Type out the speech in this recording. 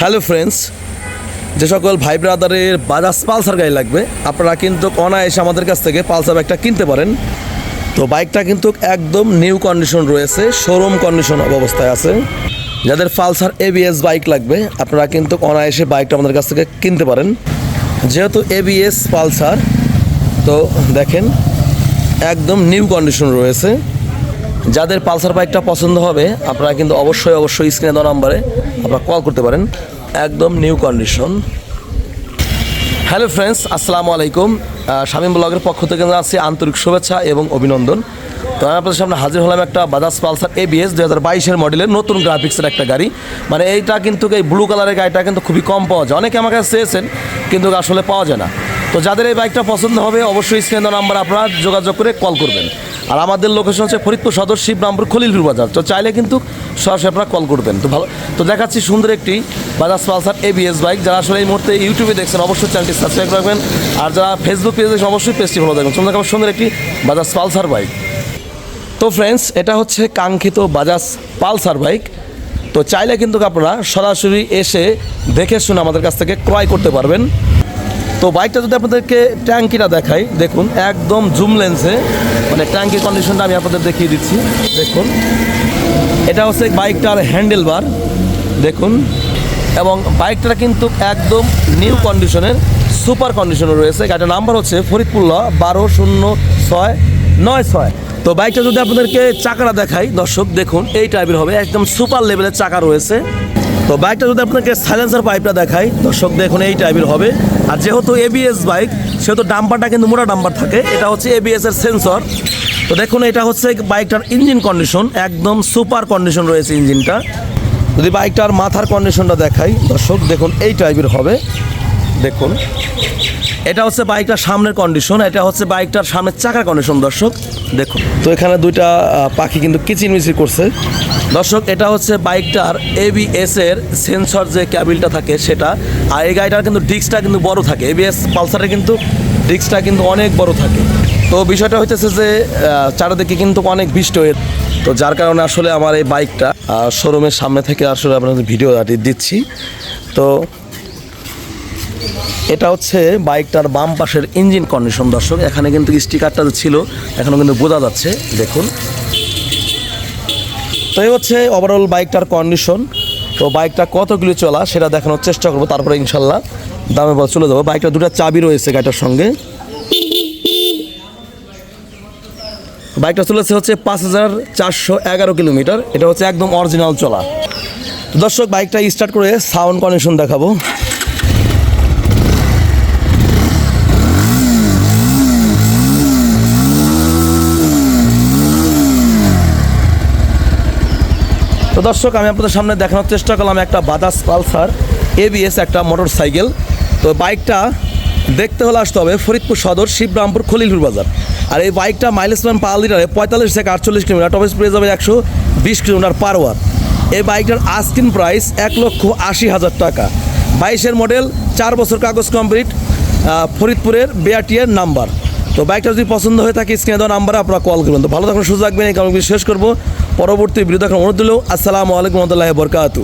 Hello friends, যে সকল ভাই ব্রাদারের বাজাজ পালসার গাড়ি লাগবে, আপনারা কিন্তু অনায়াসে আমাদের কাছ থেকে পালসার বাইকটা কিনতে পারেন। তো বাইকটা কিন্তু একদম নিউ কন্ডিশন রয়েছে শোরুম কন্ডিশন অবস্থায় আছে। যাদের পালসার এবিএস বাইক লাগবে, আপনারা কিন্তু অনায়াসে বাইকটা আমাদের কাছ থেকে কিনতে পারেন। যেহেতু এবিএস পালসার, তো দেখেন, একদম নিউ কন্ডিশন রয়েছে। যাদের পালসার বাইকটা পছন্দ হবে, আপনারা কিন্তু অবশ্যই অবশ্যই স্ক্রিনে দেওয়া নাম্বারে আপনারা কল করতে পারেন। একদম নিউ কন্ডিশন। হ্যালো ফ্রেন্ডস, আসসালামু আলাইকুম। শামীম ব্লগের পক্ষ থেকে জানাচ্ছি আন্তরিক শুভেচ্ছা এবং অভিনন্দন। তো আপনাদের সামনে হাজির হলাম একটা বাজাজ পালসার এবিএস দু হাজার বাইশের মডেলের নতুন গ্রাফিক্সের একটা গাড়ি। মানে এইটা কিন্তু এই ব্লু কালারের গাড়িটা কিন্তু খুবই কম পাওয়া যায়। অনেকে আমার কাছে চেয়েছেন, কিন্তু আসলে পাওয়া যায় না। তো যাদের এই বাইকটা পছন্দ হবে, অবশ্যই স্ক্রিন নাম্বার আপনারা যোগাযোগ করে কল করবেন। আর আমাদের লোকেশন হচ্ছে ফরিদপুর সদর শিবরামপুর খলিলপুর বাজার। তো চাইলে কিন্তু সরাসরি আপনারা কল করবেন। তো ভালো তো দেখাচ্ছি সুন্দর একটি বাজাজ পালসার এবিএস বাইক যারা আসলে এই মুহূর্তে ইউটিউবে দেখছেন, অবশ্যই চ্যানেলটি সাবস্ক্রাইব রাখবেন। আর যারা ফেসবুক পেজে দেখছেন, অবশ্যই পেজটি ভালো দেখবেন। সুন্দর সুন্দর একটি বাজাজ পালসার বাইক তো ফ্রেন্ডস এটা হচ্ছে কাঙ্ক্ষিত বাজাজ পালসার বাইক তো চাইলে কিন্তু আপনারা সরাসরি এসে দেখে শুনে আমাদের কাছ থেকে ক্রয় করতে পারবেন। তো বাইকটা যদি আপনাদেরকে ট্যাঙ্কিটা দেখাই, দেখুন, একদম জুম লেন্সে মানে ট্যাঙ্কির কন্ডিশনটা আমি আপনাদের দেখিয়ে দিচ্ছি। দেখুন। এটা হচ্ছে বাইকটার হ্যান্ডেল বার দেখুন। এবং বাইকটা কিন্তু একদম নিউ কন্ডিশনের সুপার কন্ডিশনে রয়েছে। গাড়িটার নাম্বার হচ্ছে ফরিদপুর ল বারো শূন্য ছয় নয় ছয়। তো বাইকটা যদি আপনাদেরকে চাকাটা দেখাই, দর্শক, দেখুন, এই টাইপের হবে। একদম সুপার লেভেলের চাকা রয়েছে। তো বাইকটা যদি আপনাকে সাইলেন্সার পাইপটা দেখাই দর্শক দেখুন এই টাইপের হবে। আর যেহেতু এবিএস বাইক সেহেতু ডাম্পারটা কিন্তু মোটা ডাম্পার থাকে। এটা হচ্ছে এবিএস এর সেন্সর তো দেখুন, এটা হচ্ছে বাইকটার ইঞ্জিন কন্ডিশন একদম সুপার কন্ডিশন রয়েছে ইঞ্জিনটা যদি বাইকটার মাথার কন্ডিশনটা দেখাই, দর্শক দেখুন, এই টাইপের হবে। দেখুন। এটা হচ্ছে বাইকটার সামনের কন্ডিশন এটা হচ্ছে বাইকটার সামনের চাকার কন্ডিশন দর্শক, দেখুন। তো এখানে দুইটা পাখি কিন্তু কিচিরমিচির করছে। দর্শক, এটা হচ্ছে বাইকটার এবিএস এর সেন্সর যে ক্যাবিলটা থাকে সেটা, আর এই গাড়িটার কিন্তু ডিস্কটা কিন্তু বড় থাকে। এবিএস পালসারে কিন্তু ডিস্কটা কিন্তু অনেক বড় থাকে। তো বিষয়টা হইতেছে যে চারিদিকে কিন্তু অনেক বৃষ্টি হয়ে তো যার কারণে আসলে আমার এই বাইকটা শোরুমের সামনে থেকে আসলে আপনাদের ভিডিও দিচ্ছি। তো এটা হচ্ছে বাইকটার বাম পাশের ইঞ্জিন কন্ডিশন দর্শক। এখানে কিন্তু স্টিকারটা ছিল এখনও কিন্তু বোঝা যাচ্ছে। দেখুন। তো এই হচ্ছে ওভারঅল বাইকটার কন্ডিশন তো বাইকটা কত কিলো চলা, সেটা দেখানোর চেষ্টা করব, তারপরে ইনশাল্লাহ দামে বল চলে যাব। বাইকটা দুটো চাবি রয়েছে গাড়িটার সঙ্গে। বাইকটা চলেছে হচ্ছে পাঁচ হাজার চারশো এগারো কিলোমিটার। এটা হচ্ছে একদম অরিজিনাল চলা। দর্শক, বাইকটা স্টার্ট করে সাউন্ড কন্ডিশন দেখাবো। তো দর্শক, আমি আপনাদের সামনে দেখানোর চেষ্টা করলাম একটা বাজাজ পালসার এবিএস একটা মোটর সাইকেল তো বাইকটা দেখতে হলে আসতে হবে ফরিদপুর সদর, শিবরামপুর খলিলপুর বাজার। আর এই বাইকটা মাইলেজ ম্যান পার লিটারে পঁয়তাল্লিশ থেকে আটচল্লিশ কিলোমিটার, টপ স্পিড যাবে একশো বিশ কিলোমিটার পার ওয়ার এই বাইকটার আস্কিন প্রাইস এক লক্ষ আশি হাজার টাকা। বাইশের মডেল চার বছর কাগজ কমপ্লিট ফরিদপুরের বেআটিয়ার নাম্বার তো বাইকটা যদি পছন্দ হয়ে থাকে, স্ক্রিনে দেওয়া নাম্বারে আপনারা কল করবেন। তো ভালো থাকুন সুযোগ রাখবেন এই কারণে শেষ করব। পরবর্তী দেখার অনুরোধ দিলেও আসসালামু আলাইকুম রহমতুল্লাহ বরকাতু